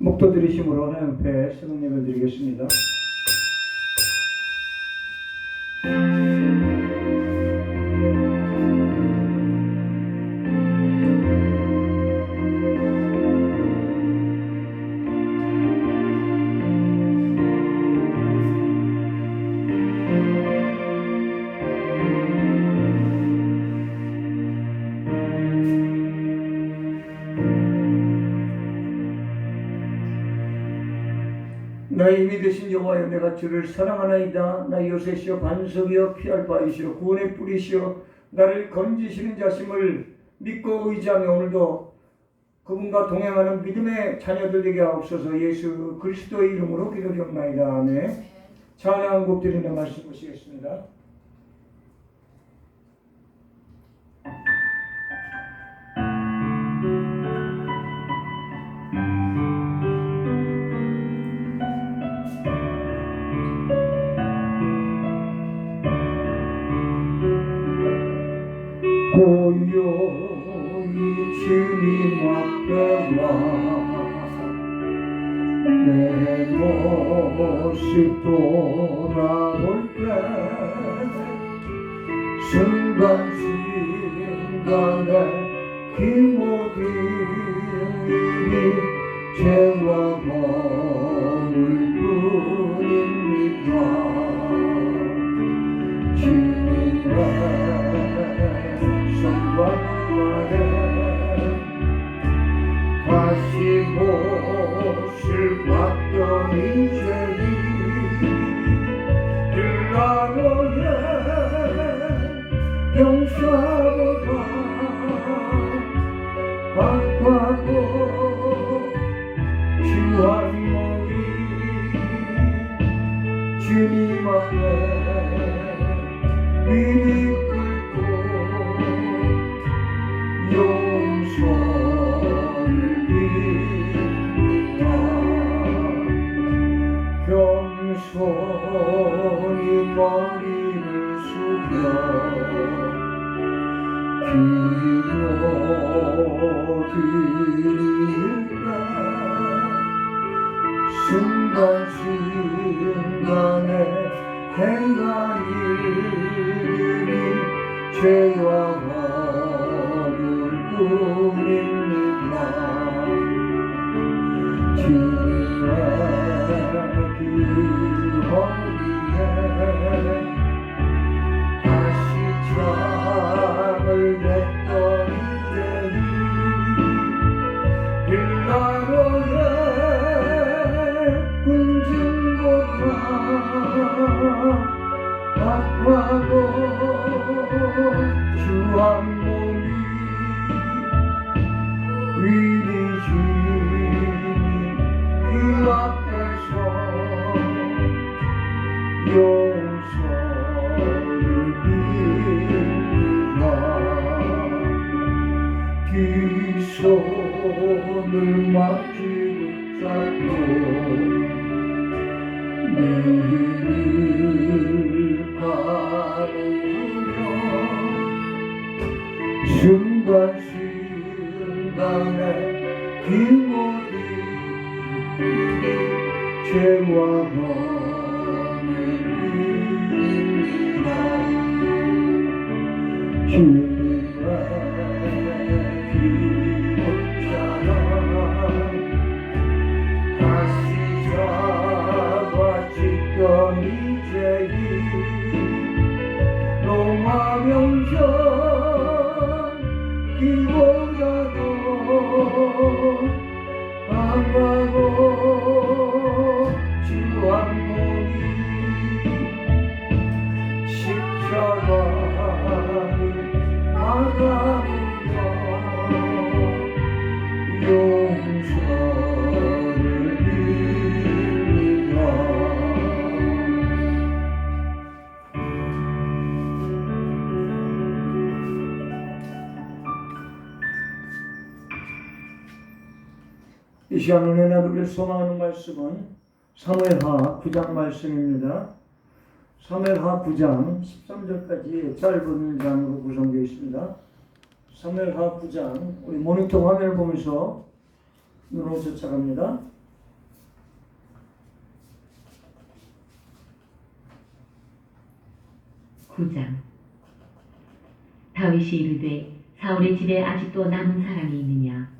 목도 들이심으로 새벽 예배 드리겠습니다. 되신 여호와여 내가 주를 사랑하나이다. 나 요셉이여 반석이여 피할 바이시여 구원의 뿌리시여 나를 건지시는 자심을 믿고 의지하며 오늘도 그분과 동행하는 믿음의 자녀들 되게 하옵소서 예수 그리스도의 이름으로 기도드옵나이다. 아멘. 찬양 곡 드리는 말씀 보시겠습니다 주님 앞에 와내 모습 돌아볼 때 순간순간에 그 모든 일이 머 주한 몸이 주님 앞에 미리 순간순간에 일들이 죄와 악하고 주 한 몸이 위리 주님 그 앞에서 용서를 빕니다 그 손을 마 시간을 내나 우리를 소망하는 말씀은 사무엘하 9장 말씀입니다. 사무엘하 9장 13절까지 짧은 장으로 구성되어 있습니다. 사무엘하 9장 우리 모니터 화면을 보면서 눈으로 쫓아갑니다. 9장 다윗이 이르되 사울의 집에 아직도 남은 사람이 있느냐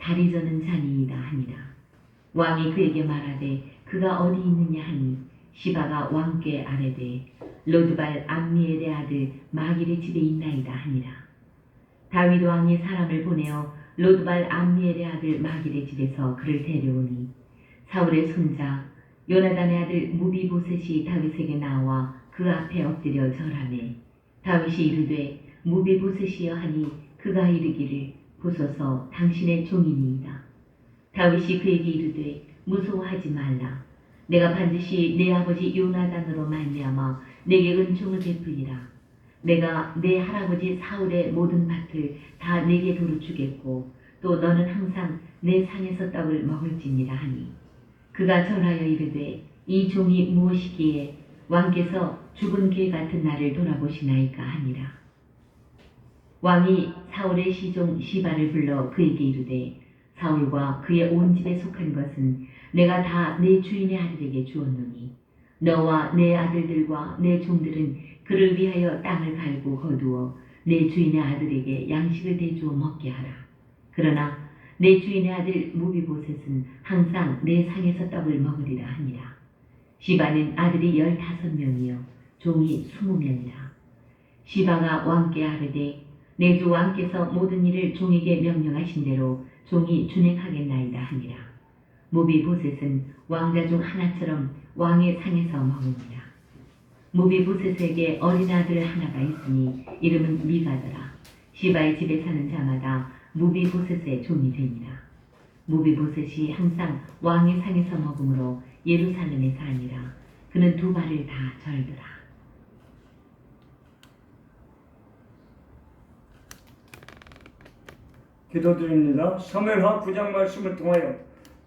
다리 저는 자니이다 하니라 왕이 그에게 말하되 그가 어디 있느냐 하니 시바가 왕께 아뢰되 로드발 암미엘의 아들 마길의 집에 있나이다 하니라. 다윗 왕이 사람을 보내어 로드발 암미엘의 아들 마길의 집에서 그를 데려오니 사울의 손자 요나단의 아들 무비보셋이 다윗에게 나와 그 앞에 엎드려 절하매 다윗이 이르되 무비보셋이여 하니 그가 이르기를 보소서 당신의 종이니이다. 다윗이 그에게 이르되 무서워하지 말라. 내가 반드시 내 아버지 요나단으로 말미암아 내게 은총을 베풀리라. 내가 내 할아버지 사울의 모든 밭을 다 내게 도로 주겠고 또 너는 항상 내 상에서 떡을 먹을지니라 하니. 그가 절하여 이르되 이 종이 무엇이기에 왕께서 죽은 개 같은 나를 돌아보시나이까 하니라 왕이 사울의 시종 시바를 불러 그에게 이르되 사울과 그의 온 집에 속한 것은 내가 다 내 주인의 아들에게 주었노니 너와 내 아들들과 내 종들은 그를 위하여 땅을 갈고 거두어 내 주인의 아들에게 양식을 대주어 먹게 하라. 그러나 내 주인의 아들 무비보셋은 항상 내 상에서 떡을 먹으리라 하니라. 시바는 아들이 열다섯 명이요 종이 스무 명이라. 시바가 왕께 아르되 내 주 왕께서 모든 일을 종에게 명령하신 대로 종이 준행하겠나이다 하니라. 무비보셋은 왕자 중 하나처럼 왕의 상에서 먹으니라. 무비보셋에게 어린 아들 하나가 있으니 이름은 미가더라. 시바의 집에 사는 자마다 무비보셋의 종이 되니라. 무비보셋이 항상 왕의 상에서 먹으므로 예루살렘에 사니라 그는 두 발을 다 절더라 기도드립니다. 사무엘하 9장 말씀을 통하여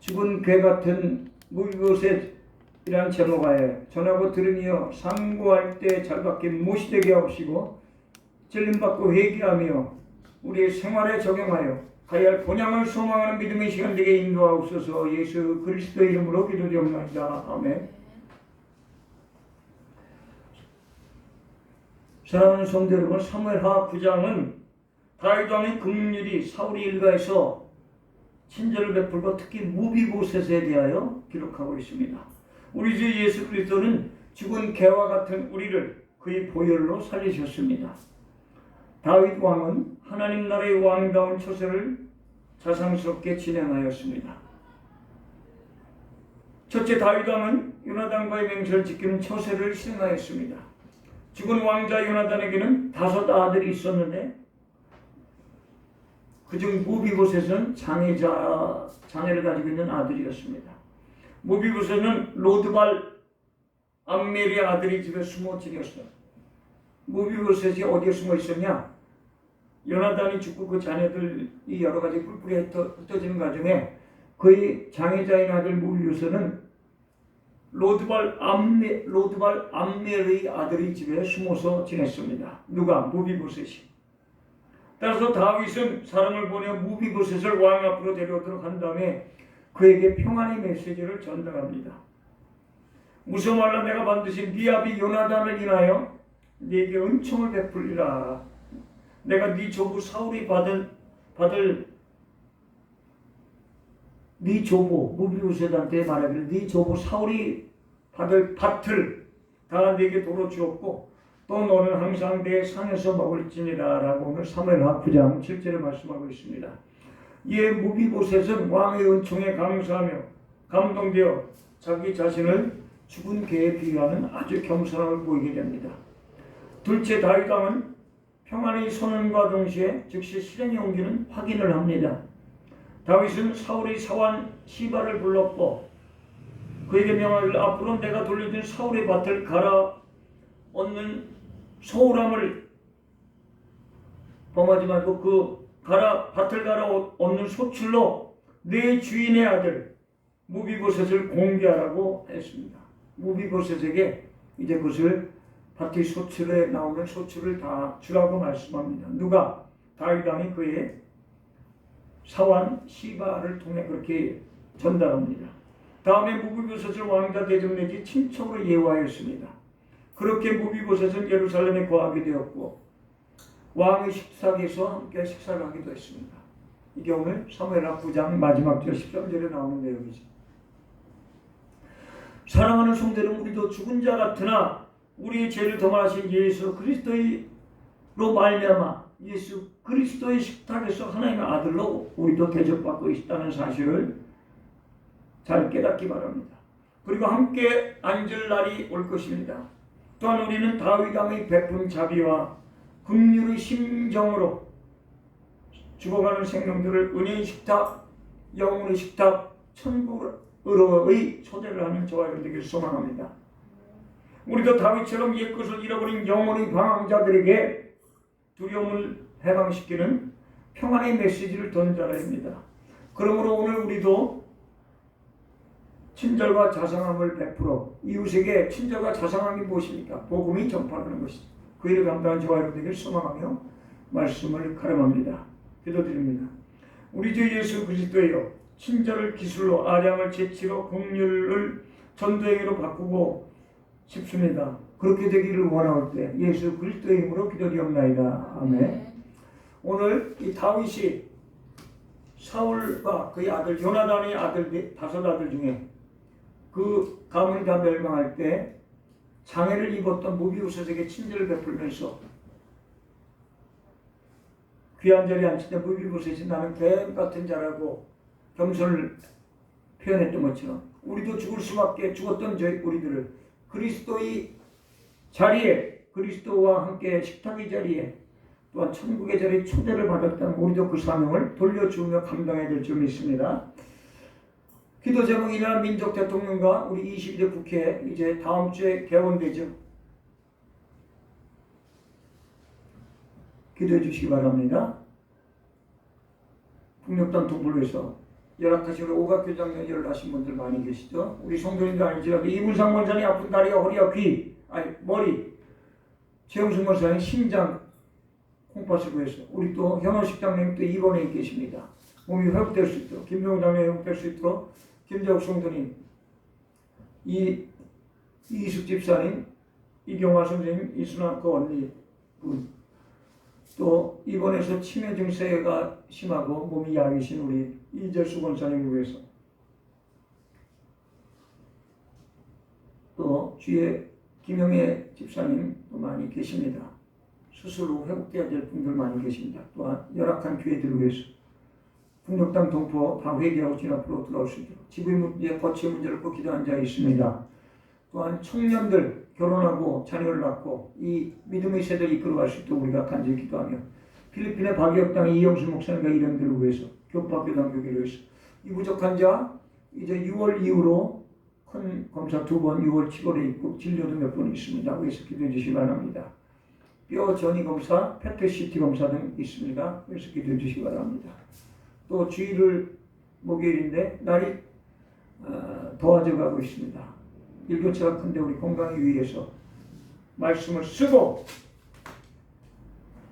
죽은 개 같은 무비보셋이라는 제목하에 전하고 들으며 상고할 때잘 박힌 못이 되게 하옵시고 찔림받고 회개하며 우리의 생활에 적용하여 가야 할 본향을 소망하는 믿음의 시간 되게 인도하옵소서 예수 그리스도 이름으로 기도드립니다. 아멘 사랑하는 성도 여러분 사무엘하 9장은 다윗 왕의 긍휼이 사울이 일가에서 친절을 베풀고 특히 무비보셋에 대하여 기록하고 있습니다. 우리 주 예수 그리스도는 죽은 개와 같은 우리를 그의 보혈로 살리셨습니다. 다윗 왕은 하나님 나라의 왕다운 처세를 자상스럽게 진행하였습니다. 첫째 다윗 왕은 요나단과의 맹세를 지키는 처세를 실행하였습니다. 죽은 왕자 요나단에게는 다섯 아들이 있었는데 그중 무비보셋은 장애자 장애를 가지고 있는 아들이었습니다. 무비보셋은 로드발 암멜의 아들이 집에 숨어 지냈어요. 무비보셋이 어디에 숨어 있었냐? 요나단이 죽고 그 자녀들이 여러 가지 뿔뿔이 흩어지는 과정에 그의 장애자인 아들 무비보셋은 로드발 암멜 로드발 암멜의 아들이 집에 숨어서 지냈습니다. 누가 무비보셋이. 따라서 다윗은 사람을 보내 무비보셋을 왕 앞으로 데려오도록 한 다음에 그에게 평안의 메시지를 전달합니다. 무서워 말라 내가 반드시 네 아비 요나단을 인하여 네게 은총을 베풀리라. 내가 네 조부 사울이 받을 받을 네 조부 무비보셋한테 말하기를 네 조부 사울이 받을 밭을 다 네게 도로 주었고 또 너는 항상 내 상에서 먹을지니라 라고 오늘 사무엘하 9장 7절에 말씀하고 있습니다. 이에 무비보셋은 왕의 은총에 감사하며 감동되어 자기 자신을 죽은 개에 비유하는 아주 겸손함을 보이게 됩니다. 둘째 다윗 왕은 평안의 선언과 동시에 즉시 실행에 옮기는 확인을 합니다. 다윗은 사울의 사환 시바를 불렀고 그에게 명하기를 앞으로 내가 돌려준 사울의 밭을 갈아 얻는 소홀함을 범하지 말고 그 갈아 밭을 갈아 얻는 소출로 내 주인의 아들 무비보셋을 공개하라고 했습니다. 무비보셋에게 이제 그것을 밭의 소출에 나오는 소출을 다 주라고 말씀합니다. 누가 다윗 왕이 그의 사환 시바를 통해 그렇게 전달합니다. 다음에 무비보셋을 왕자 대접 내지 친척으로 예우하였습니다. 그렇게 무비보셋은 예루살렘에 거하게 되었고 왕의 식탁에서 함께 식사를 하기도 했습니다. 이게 오늘 사무엘하 9장 마지막 절 13절에 나오는 내용이죠. 사랑하는 성도는 우리도 죽은 자 같으나 우리의 죄를 도말하신 예수 그리스도로 말미암아 예수 그리스도의 식탁에서 하나님의 아들로 우리도 대접받고 있다는 사실을 잘 깨닫기 바랍니다. 그리고 함께 앉을 날이 올 것입니다. 또한 우리는 다윗 왕의 베푼 자비와 긍휼의 심정으로 죽어가는 생명들을 은혜의 식탁, 영혼의 식탁, 천국으로의 초대를 하는 저와 여러분에게 소망합니다. 우리도 다윗처럼 옛것을 잃어버린 영혼의 방황자들에게 두려움을 해방시키는 평안의 메시지를 던져야 합니다. 그러므로 오늘 우리도 친절과 자상함을 베풀어 이웃에게 친절과 자상함이 무엇입니까? 복음이 전파하는 것이죠. 그 일을 감당한 저와 여러분에게 소망하며 말씀을 가름합니다. 기도드립니다. 우리 주 예수 그리스도여 친절을 기술로 아량을 재치로 긍휼을 전도행위로 바꾸고 싶습니다. 그렇게 되기를 원하올 때 예수 그리스도의 이름으로 기도드리옵나이다. 아멘. 오늘 이 다윗이 사울과 그의 아들 요나단의 아들 네- 다섯 아들 중에 그 가문이 다 멸망할 때 장애를 입었던 무비우스에게 친절을 베풀면서 귀한 자리에 앉을 때 무비우스이 나는 뱀 같은 자라고 겸손을 표현했던 것처럼 우리도 죽을 수밖에 죽었던 저희 우리들을 그리스도의 자리에 그리스도와 함께 식탁의 자리에 또한 천국의 자리에 초대를 받았다면 우리도 그 사명을 돌려주며 감당해야 될 점이 있습니다. 기도 제목 이날 민족 대통령과 우리 22대 국회 이제 다음 주에 개원되죠. 기도해 주시기 바랍니다. 북녘단 동불에서 열악하신 우리 오각교장 연결을 하신 분들 많이 계시죠. 우리 성도님도 알지라도 이문상 원장이 아픈 다리와 허리와 귀, 아니 머리, 최영순 원장이 심장 콩팥을 구해서 우리 또 현원식 장님 또 입원해 계십니다. 몸이 회복될 수 있도록 김병호 장님 회복될 수 있도록 김재욱 성도님 이 이숙 집사님 이경화 선생님 이순아 그 언니 분, 또 입원해서 치매 증세가 심하고 몸이 약이신 우리 이재수 권사님을 위해서 또 주위에 김영애 집사님도 많이 계십니다. 스스로 회복돼야 될 분들 많이 계십니다. 또한 열악한 교회들을 위해서 북녘당 동포 다 회개하고 진 앞으로 돌아올 수 있도록 지구의 문제, 거치의 문제를 꼭 기도한 자 있습니다. 또한 청년들 결혼하고 자녀를 낳고 이 믿음의 세대를 이끌어갈 수 있도록 우리가 간절히 기도하며 필리핀의 박역당의 이영수 목사님과 이름들을 위해서 교파교 당 교회를 위해서 이 부족한 자 이제 6월 이후로 큰 검사 두 번 6월 7월에 있고 진료도 몇 번 있습니다. 그래서 기도해 주시기 바랍니다. 뼈 전이 검사, 페트시티 검사 등 있습니다. 그래서 기도해 주시기 바랍니다. 또 주일을 목요일인데 날이 어, 더워져 가고 있습니다. 일교차가 큰데 우리 건강을 위해서 말씀을 쓰고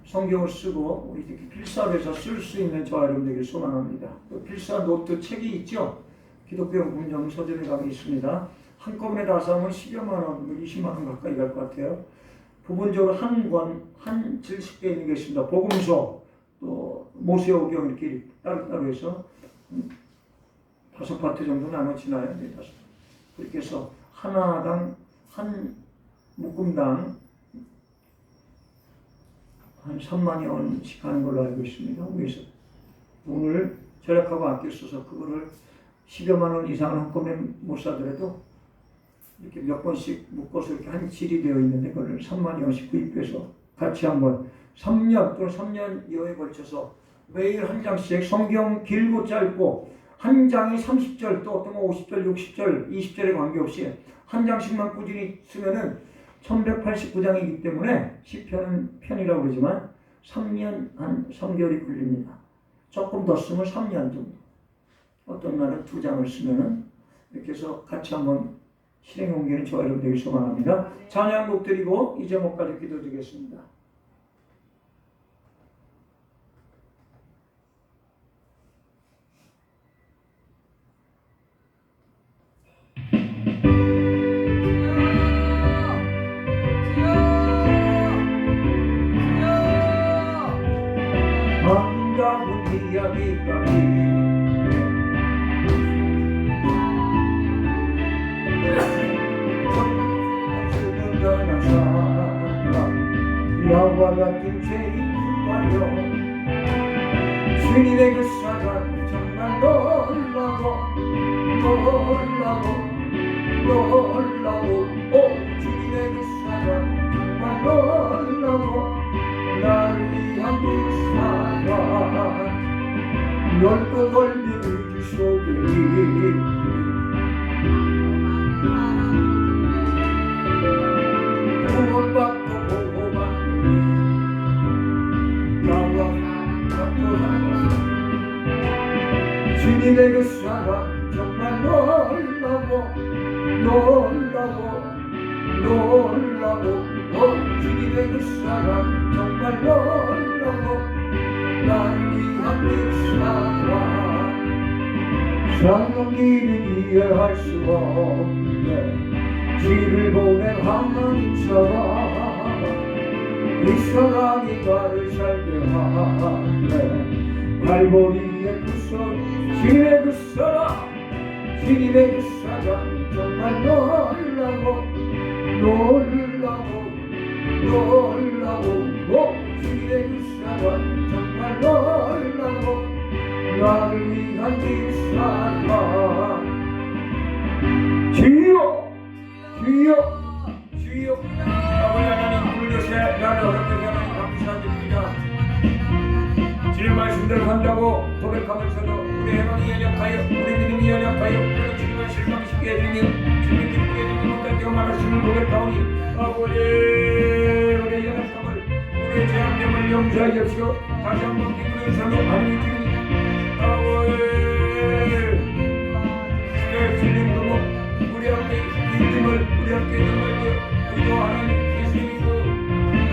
성경을 쓰고 우리 특히 필사에서 쓸 수 있는 저와 여러분들에게 소망합니다. 또 필사 노트 책이 있죠. 기독교 문정 서점에 가면 있습니다. 한꺼번에 다 사면 10여만 원, 20만 원 가까이 갈 것 같아요. 부분적으로 한 권, 한 70개 있는 게 있습니다. 복음서, 또 모세오경 이렇게 따로따로 해서 음, 다섯 파트 정도 나눠지나요? 네, 다섯. 그렇게 해서 하나당 한 묶음당 한 3만여 원씩 하는 걸로 알고 있습니다. 그래서 돈을 절약하고 아껴 써서 그거를 10여만 원 이상은 한꺼번에 못 사더라도 이렇게 몇 번씩 묶어서 이렇게 한 질이 되어 있는데 그걸 3만여 원씩 구입해서 같이 한번 3년 또는 3년 이어에 걸쳐서 매일 한 장씩 성경 길고 짧고 한 장이 30절 또 어떤 거 50절, 60절, 20절에 관계없이 한 장씩만 꾸준히 쓰면은 1189장이기 때문에 시편은 편이라고 그러지만 3년 한 3개월이 걸립니다. 조금 더 쓰면 3년 정도. 어떤 날은 두 장을 쓰면은 이렇게 해서 같이 한번 실행 옮기는 저와 여러분 되길 소망합니다. 찬양 곡 드리고 이 제목까지 기도드리겠습니다. 그 사랑 정말 놀라고 나를 위한 그 사랑. 사랑기는 이해할 수가 없네. 길을 보낸 하나님처럼 이 사랑이 나를 살게 하네. 소리 주님의 그 사랑 주님의 그 사랑 정말 놀라고 놀라고 놀라고 그 사랑 정말 놀라고 나를 위한 그 사랑 주여! 주여! 주여! 아버지 하나님 오늘 요새 나를 어렵게 하나님 감사드립니다. 주님 말씀대로 한다고 고백하면서도 우리 해방이 연약하여 우리 믿음이 연약하여 그리고 주님을 실망시키게 해주니 주님 기 많았음을 고백하오니 아버지 우리의 연약함을 우리의 죄악됨을 용서하여 주시고 다시 한번 기쁘게 삶을 하나님 주님 아버지 내 주님 그모 우리 함께 믿음을 우리 함께 정말 우리도 하나님 예수님이고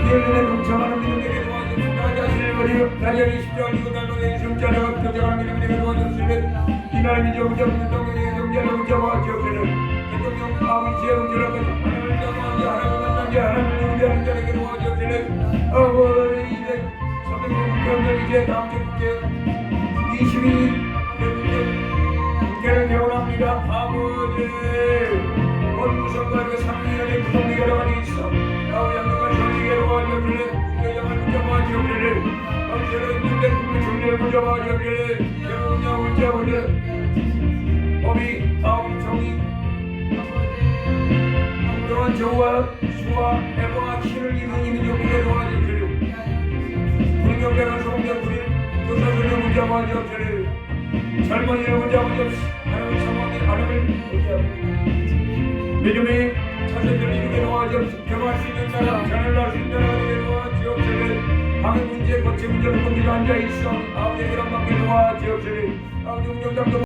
예언에 동참하는 믿음에게 도와주시고 나 자신을 버리고 자리하기 십자가 지고 나누의 승자를 교정하는 믿음에게 도와주시고 이날 이제 우자 믿는 동에게 정자를 우자와 지역들을 대통령 아버지의 응절하고 하나님을 정하지 하나님을 만나지 하나님을 우자하는 자에게 도와주시고 아버지 이제 선생님 경들 이제 다음 주 국회 22일 국회를 개원합니다 아버지 원구성과 그 상위원의 구성이 여러 가지 있어 아우 양육과 정리에 도와주기를 국회장을 붙잡아 주기를 아버지를 군대 국민 또한 저와 수와 애와 신을 이룬 이민족에게 도와주기를. 군경대가 소공장 부린 교사들을 붙잡아 주기를 젊은이를 붙잡아 주옵시 하나님의 상황이 하나님을 붙잡아 믿음의 자세들 이루게 도와주옵시고 경험할 수 있는 사람 자를 낳을 수 있는 사람 되게 도와주옵시고 방해 문제 거체 문제를 건드려 앉아있어. 그런 밖에 도와주옵시고 아버지 운영장도